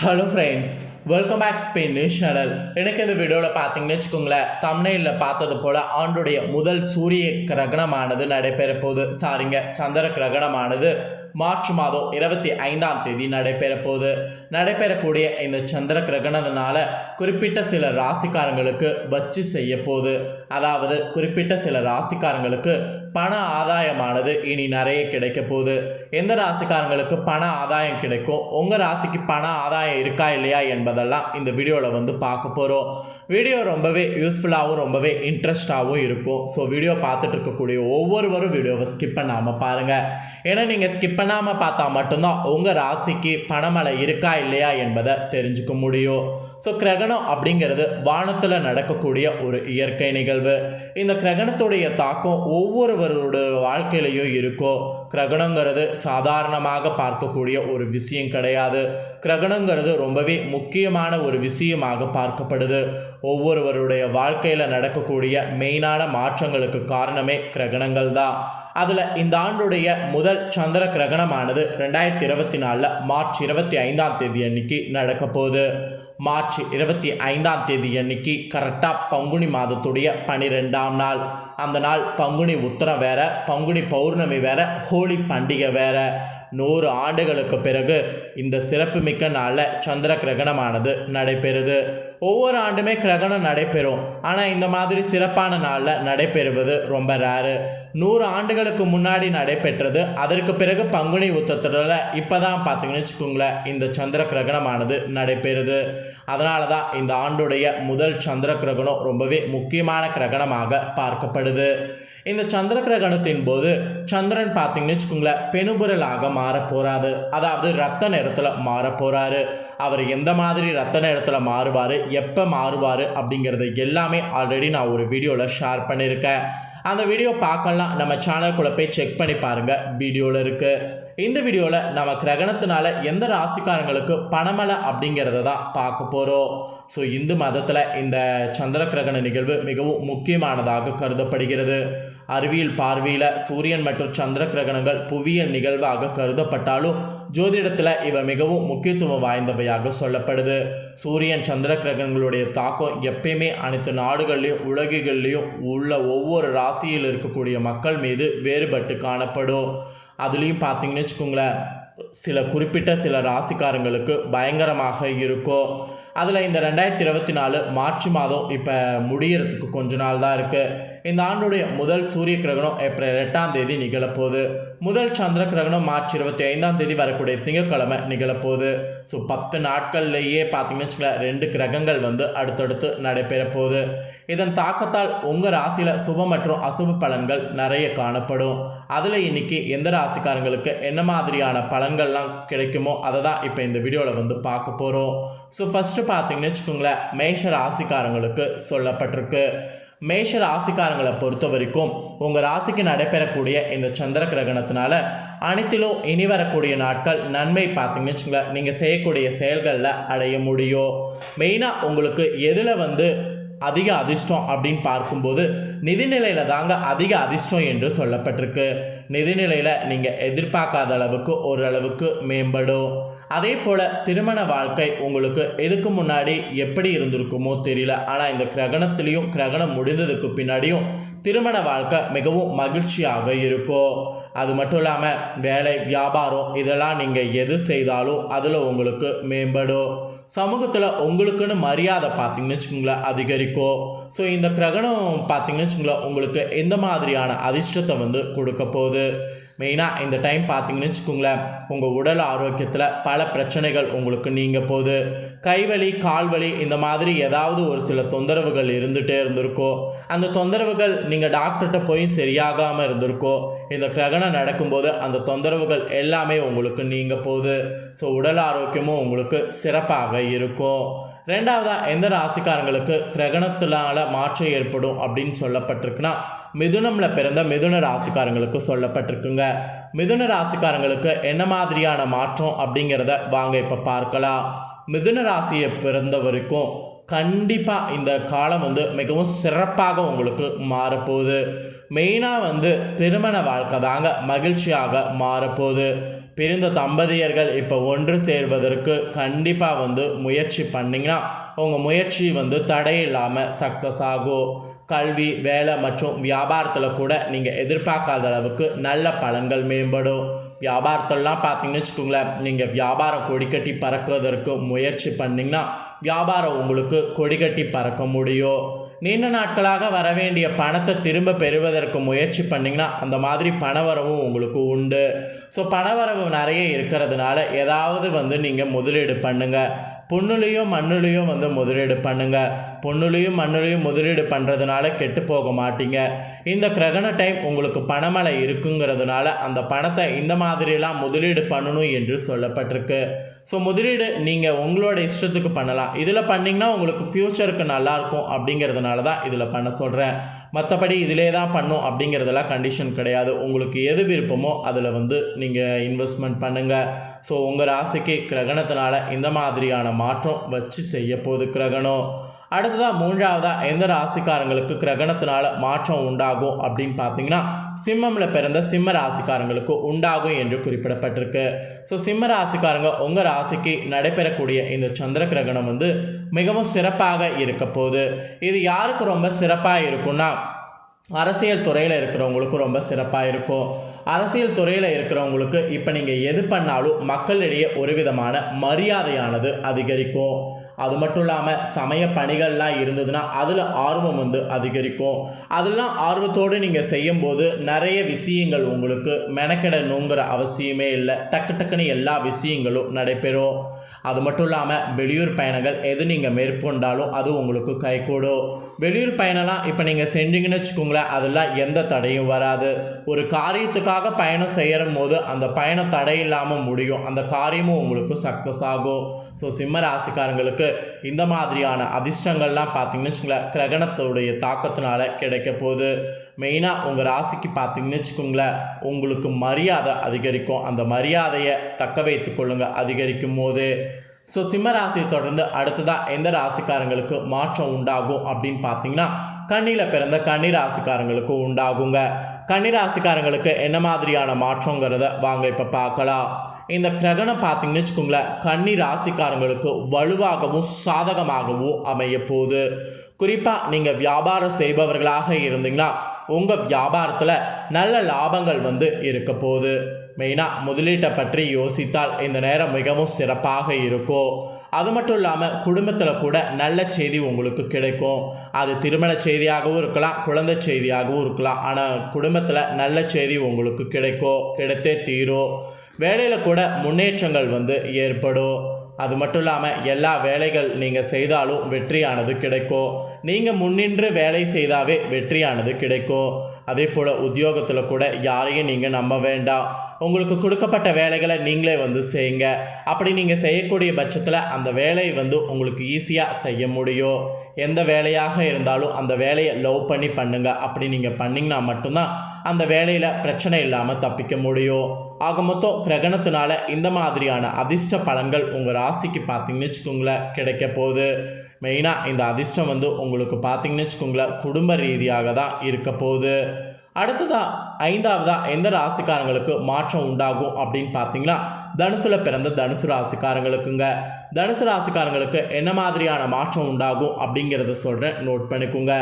Hello friends welcome back Spain news channel எனக்கு இந்த வீடியோவில் பார்த்தீங்கன்னு வச்சுக்கோங்களேன் தமிழில் பார்த்தது போல் ஆண்டுடைய முதல் சூரிய கிரகணமானது நடைபெற போகுது. சாரிங்க சந்திர கிரகணமானது மார்ச் மாதம் இருபத்தி ஐந்தாம் தேதி நடைபெற போகுது. நடைபெறக்கூடிய இந்த சந்திர கிரகணத்தினால குறிப்பிட்ட சில ராசிக்காரங்களுக்கு வச்சு செய்ய போகுது. அதாவது குறிப்பிட்ட சில ராசிக்காரங்களுக்கு பண ஆதாயமானது இனி நிறைய கிடைக்க போகுது. எந்த ராசிக்காரங்களுக்கு பண ஆதாயம் கிடைக்கும்? உங்கள் ராசிக்கு பண ஆதாயம் இருக்கா இல்லையா என்பதெல்லாம் இந்த வீடியோவில் வந்து பார்க்க போகிறோம் வீடியோ ரொம்பவே யூஸ்ஃபுல்லாகவும் ரொம்பவே இன்ட்ரெஸ்டாகவும் இருக்கும். ஸோ வீடியோ பார்த்துட்டு இருக்கக்கூடிய ஒவ்வொருவரும் வீடியோவை ஸ்கிப் பண்ணாமல் பாருங்கள் ஏன்னா நீங்கள் ஸ்கிப் பண்ணாமல் பார்த்தா மட்டும்தான் உங்கள் ராசிக்கு பணமழை இருக்கா இல்லையா என்பதை தெரிஞ்சுக்க முடியும். ஸோ கிரகணம் அப்படிங்கிறது வானத்தில் நடக்கக்கூடிய ஒரு இயற்கை நிகழ்வு. இந்த கிரகணத்துடைய தாக்கம் ஒவ்வொருவருடைய வாழ்க்கையிலையும் இருக்கும் கிரகணங்கிறது சாதாரணமாக பார்க்கக்கூடிய ஒரு விஷயம் கிடையாது. கிரகணங்கிறது ரொம்பவே முக்கியமான ஒரு விஷயமாக பார்க்கப்படுது. ஒவ்வொருவருடைய வாழ்க்கையில் நடக்கக்கூடிய மெயினான மாற்றங்களுக்கு காரணமே கிரகணங்கள் தான். அதில் இந்த ஆண்டுடைய முதல் சந்திர கிரகணமானது ரெண்டாயிரத்தி இருபத்தி நாலில் மார்ச் இருபத்தி ஐந்தாம் தேதி அன்னைக்கு நடக்க போகுது மார்ச் இருபத்தி ஐந்தாம் தேதி அன்னைக்கு கரெக்டாக பங்குனி மாதத்துடைய பனிரெண்டாம் நாள். அந்த நாள் பங்குனி உத்தரம் வேற பங்குனி பௌர்ணமி வேற ஹோலி பண்டிகை வேற. நூறு ஆண்டுகளுக்கு பிறகு இந்த சிறப்புமிக்க நாளில் சந்திர கிரகணமானது நடைபெறுது. ஒவ்வொரு ஆண்டுமே கிரகணம் நடைபெறும். ஆனால் இந்த மாதிரி சிறப்பான நாளில் நடைபெறுவது ரொம்ப ரேரு நூறு ஆண்டுகளுக்கு முன்னாடி நடைபெற்றது. அதற்கு பிறகு பங்குனி உத்தத்தில் இப்போ தான் பார்த்தீங்கன்னு வச்சுக்கோங்களேன் இந்த சந்திர கிரகணமானது நடைபெறுது. அதனால தான் இந்த ஆண்டுடைய முதல் சந்திர கிரகணம் ரொம்பவே முக்கியமான கிரகணமாக பார்க்கப்படுது. இந்த சந்திர கிரகணத்தின் போது சந்திரன் பார்த்தீங்கன்னு வச்சுக்கோங்களேன் பெணுபுரலாக மாற போகிறாரு அதாவது ரத்த நேரத்தில் மாற போறாரு. அவர் எந்த மாதிரி ரத்த நேரத்தில் மாறுவார் எப்போ மாறுவார் அப்படிங்கிறது எல்லாமே ஆல்ரெடி நான் ஒரு வீடியோவில் ஷேர் பண்ணியிருக்கேன். அந்த வீடியோ பார்க்கலாம். நம்ம சேனல்குள்ளே போய் செக் பண்ணி பாருங்கள் வீடியோவில் இருக்குது இந்த வீடியோவில் நம்ம கிரகணத்தினால எந்த ராசிக்காரங்களுக்கு பணமலை அப்படிங்கிறத தான் பார்க்க போகிறோம் ஸோ இந்து மதத்தில் இந்த சந்திர கிரகண நிகழ்வு மிகவும் முக்கியமானதாக கருதப்படுகிறது. அறிவியல் பார்வையில் சூரியன் மற்றும் சந்திர கிரகணங்கள் புவியியல் நிகழ்வாக கருதப்பட்டாலும் ஜோதிடத்தில் இவை மிகவும் முக்கியத்துவம் வாய்ந்தவையாக சொல்லப்படுது. சூரியன் சந்திர கிரகணங்களுடைய தாக்கம் எப்பயுமே அனைத்து நாடுகள்லையும் உலகுகள்லையும் உள்ள ஒவ்வொரு ராசியில் இருக்கக்கூடிய மக்கள் மீது வேறுபட்டு காணப்படும். அதுலேயும் பார்த்தீங்கன்னு வச்சுக்கோங்களேன் சில குறிப்பிட்ட சில ராசிக்காரங்களுக்கு பயங்கரமாக இருக்கும். அதில் இந்த ரெண்டாயிரத்தி இருபத்தி நாலு மார்ச் மாதம் இப்போ முடியறதுக்கு கொஞ்ச நாள் தான் இருக்குது இந்த ஆண்டுடைய முதல் சூரிய கிரகணம் ஏப்ரல் எட்டாம் தேதி நிகழப்போகுது. முதல் சந்திர கிரகணம் மார்ச் இருபத்தி ஐந்தாம் தேதி வரக்கூடிய திங்கட்கிழமை நிகழப்போகுது. ஸோ பத்து நாட்கள்லேயே பார்த்தீங்கன்னு வச்சுக்கோங்களேன் ரெண்டு கிரகங்கள் வந்து அடுத்தடுத்து நடைபெற போகுது இதன் தாக்கத்தால் உங்கள் ராசியில் சுப மற்றும் அசுப பலன்கள் நிறைய காணப்படும். அதில் இன்னைக்கு எந்த ராசிக்காரங்களுக்கு என்ன மாதிரியான பலன்கள்லாம் கிடைக்குமோ அதை தான் இப்போ இந்த வீடியோவில் வந்து பார்க்க போகிறோம் ஸோ ஃபஸ்ட்டு பார்த்தீங்கன்னு வச்சுக்கோங்களேன் மேஷ ராசிக்காரங்களுக்கு சொல்லப்பட்டிருக்கு. மேஷ ராசிக்காரங்களை பொறுத்த வரைக்கும் உங்கள் ராசிக்கு நடைபெறக்கூடிய இந்த சந்திர கிரகணத்தினால அனைத்திலும் இனி வரக்கூடிய நாட்கள் நன்மை பார்த்தீங்கன்னு வச்சுங்களேன் நீங்கள் செய்யக்கூடிய செயல்களில் அடைய முடியும். மெயினாக உங்களுக்கு எதில் வந்து அதிக அதிர்ஷ்டம் அப்படின்னு பார்க்கும்போது நிதிநிலையில் தாங்க அதிக அதிர்ஷ்டம் என்று சொல்லப்பட்டிருக்கு. நிதிநிலையில் நீங்கள் எதிர்பார்க்காத அளவுக்கு ஓரளவுக்கு மேம்படும். அதே போல் திருமண வாழ்க்கை உங்களுக்கு எதுக்கு முன்னாடி எப்படி இருந்திருக்குமோ தெரியல. ஆனால் இந்த கிரகணத்துலேயும் கிரகணம் முடிந்ததுக்கு பின்னாடியும் திருமண வாழ்க்கை மிகவும் மகிழ்ச்சியாக இருக்கும். அது மட்டும் இல்லாமல் வேலை வியாபாரம் இதெல்லாம் நீங்கள் எது செய்தாலும் அதில் உங்களுக்கு மேம்படும். சமூகத்தில் உங்களுக்குன்னு மரியாதை பார்த்தீங்கன்னு வச்சுக்கோங்களேன் அதிகரிக்கும். ஸோ இந்த கிரகணம் பார்த்தீங்கன்னு வச்சுக்கோங்களேன் உங்களுக்கு எந்த மாதிரியான அதிர்ஷ்டத்தை வந்து கொடுக்க போகுது? மெயினாக இந்த டைம் பார்த்தீங்கன்னு வச்சுக்கோங்களேன் உங்கள் உடல் ஆரோக்கியத்தில் பல பிரச்சனைகள் உங்களுக்கு நீங்க போகுது. கைவலி கால்வலி இந்த மாதிரி ஏதாவது ஒரு சில தொந்தரவுகள் இருந்துகிட்டே இருந்திருக்கோ அந்த தொந்தரவுகள் நீங்கள் டாக்டர்கிட்ட போய் சரியாகாமல் இருந்திருக்கோ இந்த கிரகணம் நடக்கும்போது அந்த தொந்தரவுகள் எல்லாமே உங்களுக்கு நீங்க போகுது. ஸோ உடல் ஆரோக்கியமும் உங்களுக்கு சிறப்பாக இருக்கும். ரெண்டாவதாக எந்த ராசிக்காரங்களுக்கு கிரகணத்தினால மாற்றம் ஏற்படும் அப்படின்னு சொல்லப்பட்டிருக்குன்னா மிதுனம்ல பிறந்த மிதுன ராசிக்காரங்களுக்கு சொல்லப்பட்டிருக்குங்க. மிதுன ராசிக்காரங்களுக்கு என்ன மாதிரியான மாற்றம் அப்படிங்கிறத வாங்க இப்போ பார்க்கலாம். மிதுன ராசியை பிறந்த வரைக்கும் கண்டிப்பாக இந்த காலம் வந்து மிகவும் சிறப்பாக உங்களுக்கு மாறப்போகுது. மெயினாக வந்து திருமண வாழ்க்கை தாங்க மகிழ்ச்சியாக மாறப்போகுது. பிரிந்த தம்பதியர்கள் இப்போ ஒன்று சேர்வதற்கு கண்டிப்பாக வந்து முயற்சி பண்ணிங்கன்னா உங்கள் முயற்சி வந்து தடையில்லாமல் சக்ஸஸ் ஆகும் கல்வி வேலை மற்றும் வியாபாரத்தில் கூட நீங்கள் எதிர்பார்க்காத அளவுக்கு நல்ல பலன்கள் மேம்படும். வியாபாரத்திலலாம் பார்த்தீங்கன்னு வச்சுக்கோங்களேன் நீங்கள் வியாபாரம் கொடிக்கட்டி பறக்குவதற்கு முயற்சி பண்ணிங்கன்னா வியாபாரம் உங்களுக்கு கொடிக்கட்டி பறக்க முடியும். நீண்ட நாட்களாக வர வேண்டிய பணத்தை திரும்ப பெறுவதற்கு முயற்சி பண்ணிங்கன்னா அந்த மாதிரி பணவரவும் உங்களுக்கு உண்டு. ஸோ பணவரவு நிறைய இருக்கிறதுனால ஏதாவது வந்து நீங்கள் முதலீடு பண்ணுங்கள் புண்ணுலேயோ மண்ணுலேயோ வந்து முதலீடு பண்ணுங்கள் பொண்ணுலேயும் மண்ணுலேயும் முதலீடு பண்ணுறதுனால கெட்டு போக மாட்டீங்க. இந்த கிரகண டைம் உங்களுக்கு பணமழை இருக்குங்கிறதுனால அந்த பணத்தை இந்த மாதிரிலாம் முதலீடு பண்ணணும் என்று சொல்லப்பட்டிருக்கு. ஸோ முதலீடு நீங்கள் உங்களோட இஷ்டத்துக்கு பண்ணலாம். இதில் பண்ணிங்கன்னா உங்களுக்கு ஃப்யூச்சருக்கு நல்லாயிருக்கும் அப்படிங்கிறதுனால தான் இதில் பண்ண சொல்கிறேன் மற்றபடி இதிலே தான் பண்ணும் அப்படிங்கிறதெல்லாம் கண்டிஷன் கிடையாது. உங்களுக்கு எது விருப்பமோ அதில் வந்து நீங்கள் இன்வெஸ்ட்மெண்ட் பண்ணுங்கள் ஸோ உங்கள் ராசிக்கு கிரகணத்தினால இந்த மாதிரியான மாற்றம் வச்சு செய்ய போகுது கிரகணம். அடுத்ததாக மூன்றாவதாக எந்த ராசிக்காரங்களுக்கு கிரகணத்தினால மாற்றம் உண்டாகும் அப்படின்னு பார்த்தீங்கன்னா சிம்மமில் பிறந்த சிம்ம ராசிக்காரங்களுக்கு உண்டாகும் என்று குறிப்பிடப்பட்டிருக்கு. ஸோ சிம்ம ராசிக்காரங்க உங்கள் ராசிக்கு நடைபெறக்கூடிய இந்த சந்திர கிரகணம் வந்து மிகவும் சிறப்பாக இருக்க போகுது. இது யாருக்கு ரொம்ப சிறப்பாக இருக்கும்னா அரசியல் துறையில் இருக்கிறவங்களுக்கு ரொம்ப சிறப்பாக இருக்கும். அரசியல் துறையில் இருக்கிறவங்களுக்கு இப்போ நீங்கள் எது பண்ணாலும் மக்களிடையே ஒரு விதமான மரியாதையானது அதிகரிக்கும். அது மட்டும் இல்லாமல் சமய பணிகள்லாம் இருந்ததுன்னா அதில் ஆர்வம் வந்து அதிகரிக்கும். அதெல்லாம் ஆர்வத்தோடு நீங்கள் செய்யும்போது நிறைய விஷயங்கள் உங்களுக்கு மெனக்கிடணுங்கிற அவசியமே இல்லை. டக்கு டக்குன்னு எல்லா விஷயங்களும் நடைபெறும். அது மட்டும் இல்லாமல் வெளியூர் பயணங்கள் எது நீங்கள் மேற்கொண்டாலும் அது உங்களுக்கு கைகூடும். வெளியூர் பயணம்லாம் இப்போ நீங்கள் செஞ்சீங்கன்னு வச்சுக்கோங்களேன் அதெல்லாம் எந்த தடையும் வராது. ஒரு காரியத்துக்காக பயணம் செய்கிற போது அந்த பயணம் தடை இல்லாமல் முடியும். அந்த காரியமும் உங்களுக்கு சக்ஸஸ் ஆகும். ஸோ சிம்ம ராசிக்காரங்களுக்கு இந்த மாதிரியான அதிர்ஷ்டங்கள்லாம் பார்த்தீங்கன்னு வச்சுக்கோங்களேன் கிரகணத்துடைய தாக்கத்தினால கிடைக்க போகுது. மெயினாக உங்கள் ராசிக்கு பார்த்தீங்கன்னு வச்சுக்கோங்களேன் உங்களுக்கு மரியாதை அதிகரிக்கும். அந்த மரியாதையை தக்க வைத்து கொள்ளுங்கள் அதிகரிக்கும் போது. ஸோ சிம்ம ராசியை தொடர்ந்து அடுத்ததாக எந்த ராசிக்காரங்களுக்கு மாற்றம் உண்டாகும் அப்படின்னு பார்த்தீங்கன்னா கண்ணியில் பிறந்த கன்னி ராசிக்காரங்களுக்கு உண்டாகுங்க. கன்னி ராசிக்காரங்களுக்கு என்ன மாதிரியான மாற்றங்கிறத வாங்க இப்போ பார்க்கலாம். இந்த கிரகணம் பார்த்தீங்கன்னு வச்சுக்கோங்களேன் கன்னி ராசிக்காரங்களுக்கு வலுவாகவும் சாதகமாகவும் அமைய போகுது. குறிப்பாக நீங்கள் வியாபாரம் செய்பவர்களாக இருந்தீங்கன்னா உங்கள் வியாபாரத்தில் நல்ல லாபங்கள் வந்து இருக்க போகுது. மெயினாக முதலீட்டை பற்றி யோசித்தால் இந்த நேரம் மிகவும் சிறப்பாக இருக்கும். அது மட்டும் இல்லாமல் குடும்பத்தில் கூட நல்ல செய்தி உங்களுக்கு கிடைக்கும். அது திருமண செய்தியாகவும் இருக்கலாம் குழந்தை செய்தியாகவும் இருக்கலாம். ஆனால் குடும்பத்தில் நல்ல செய்தி உங்களுக்கு கிடைக்கும். கிடைத்தே தீரும். வேலையில் கூட முன்னேற்றங்கள் வந்து ஏற்படும். அது மட்டும் இல்லாமல் எல்லா வேலைகள் நீங்கள் செய்தாலும் வெற்றியானது கிடைக்கும் நீங்கள் முன்னின்று வேலை செய்தாவே வெற்றியானது கிடைக்கும் அதே போல் உத்தியோகத்தில் கூட யாரையும் நீங்கள் நம்ப வேண்டாம். உங்களுக்கு கொடுக்கப்பட்ட வேலைகளை நீங்களே வந்து செய்யுங்க. அப்படி நீங்கள் செய்யக்கூடிய பட்சத்தில் அந்த வேலையை வந்து உங்களுக்கு ஈஸியாக செய்ய முடியும் எந்த வேலையாக இருந்தாலும் அந்த வேலையை லவ் பண்ணி பண்ணுங்கள் அப்படி நீங்கள் பண்ணிங்கன்னா மட்டும்தான் அந்த வேலையில் பிரச்சனை இல்லாமல் தப்பிக்க முடியும். ஆக மொத்தம் கிரகணத்தினால இந்த மாதிரியான அதிர்ஷ்ட பலன்கள் உங்கள் ராசிக்கு பார்த்தீங்கன்னு வச்சுக்கோங்களேன் கிடைக்க போகுது. மெயினாக இந்த அதிர்ஷ்டம் வந்து உங்களுக்கு பார்த்தீங்கன்னு வச்சுக்கோங்களேன் குடும்ப ரீதியாக தான் இருக்க போகுது. அடுத்ததாக ஐந்தாவதாக எந்த ராசிக்காரங்களுக்கு மாற்றம் உண்டாகும் அப்படின்னு பார்த்தீங்கன்னா தனுசுல பிறந்த தனுசு ராசிக்காரங்களுக்குங்க. தனுசு ராசிக்காரங்களுக்கு என்ன மாதிரியான மாற்றம் உண்டாகும் அப்படிங்கிறத சொல்கிறேன் நோட் பண்ணிக்கோங்க.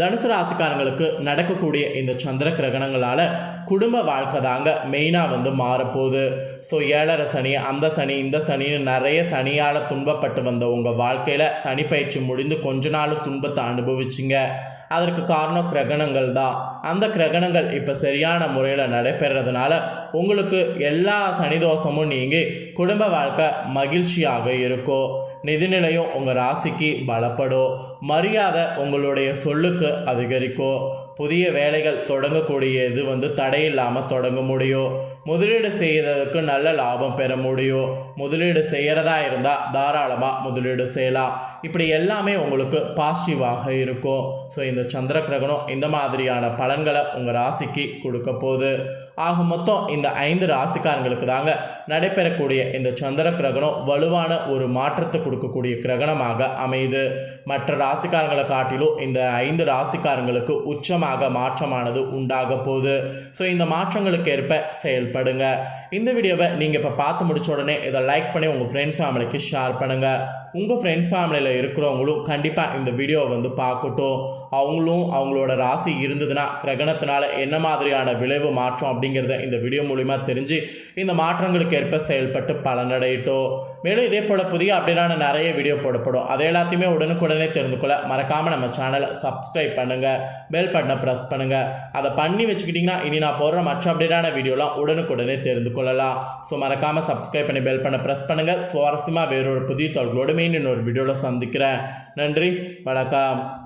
தனுசு ராசிக்காரங்களுக்கு நடக்கக்கூடிய இந்த சந்திர கிரகணங்களால் குடும்ப வாழ்க்கை தாங்க மெயினாக வந்து மாறப்போகுது. ஸோ ஏழரை சனி அந்த சனி இந்த சனின்னு நிறைய சனியால் துன்பப்பட்டு வந்த உங்கள் வாழ்க்கையில் சனி பயிற்சி முடிந்து கொஞ்ச நாள் துன்பத்தை அனுபவிச்சிங்க. அதற்கு காரணம் கிரகணங்கள் தான். அந்த கிரகணங்கள் இப்போ சரியான முறையில் நடைபெறதுனால உங்களுக்கு எல்லா சனிதோஷமும் நீங்கி குடும்ப வாழ்க்கை மகிழ்ச்சியாக இருக்கும். நிதிநிலையும் உங்கள் ராசிக்கு பலப்படும் மரியாதை உங்களுடைய சொல்லுக்கு அதிகரிக்கும் புதிய வேலைகள் தொடங்கக்கூடிய இது வந்து தடையில்லாமல் தொடங்க முடியும் முதலீடு செய்கிறதுக்கு நல்ல லாபம் பெற முடியும். முதலீடு செய்கிறதா இருந்தால் தாராளமாக முதலீடு செய்யலாம். இப்படி எல்லாமே உங்களுக்கு பாசிட்டிவாக இருக்கும். ஸோ இந்த சந்திர கிரகணம் இந்த மாதிரியான பலன்களை உங்கள் ராசிக்கு கொடுக்க போகுது. ஆக மொத்தம் இந்த ஐந்து ராசிக்காரங்களுக்கு தாங்க நடைபெறக்கூடிய இந்த சந்திர கிரகணம் வலுவான ஒரு மாற்றத்தை கொடுக்கக்கூடிய கிரகணமாக அமையுது. மற்ற ராசிக்காரங்களை காட்டிலும் இந்த ஐந்து ராசிக்காரங்களுக்கு உச்சமாக மாற்றமானது உண்டாக போகுது. ஸோ இந்த மாற்றங்களுக்கு ஏற்ப செயல் செயல்படுங்க இந்த வீடியோவை நீங்கள் இப்போ பார்த்து முடிச்ச உடனே இதை லைக் பண்ணி உங்கள் ஃப்ரெண்ட்ஸ் ஃபேமிலிக்கு ஷேர் பண்ணுங்கள் உங்கள் ஃப்ரெண்ட்ஸ் ஃபேமிலியில் இருக்கிறவங்களும் கண்டிப்பாக இந்த வீடியோவை வந்து பார்க்கட்டும். அவங்களும் அவங்களோட ராசி இருந்ததுன்னா கிரகணத்தினால என்ன மாதிரியான விளைவு மாற்றம் அப்படிங்கிறத இந்த வீடியோ மூலிமா தெரிஞ்சு இந்த மாற்றங்களுக்கு ஏற்ப செயல்பட்டு பலனடையட்டும். மேலும் இதே போல் புதிய அப்படின்னா நிறைய வீடியோ போடப்படும். அதை எல்லாத்தையுமே உடனுக்குடனே தெரிந்து கொள்ள மறக்காமல் நம்ம சேனலை சப்ஸ்கிரைப் பண்ணுங்கள் பெல் பட்டனை ப்ரெஸ் பண்ணுங்கள் அதை பண்ணி வச்சுக்கிட்டிங்கன்னா இனி நான் போடுற மற்ற அப்படின்னா வீடியோலாம் உடனுக்குடனே தெரிந்து கொள்ளலாம். ஸோ மறக்காமல் சப்ஸ்கிரைப் பண்ணி பெல் பண்ண ப்ரெஸ் பண்ணுங்கள் சுவாரஸ்யமாக வேறொரு புதிய தொழில்களோடு மீண்டும் இன்னொரு வீடியோவில் சந்திக்கிறேன். நன்றி. வணக்கம்.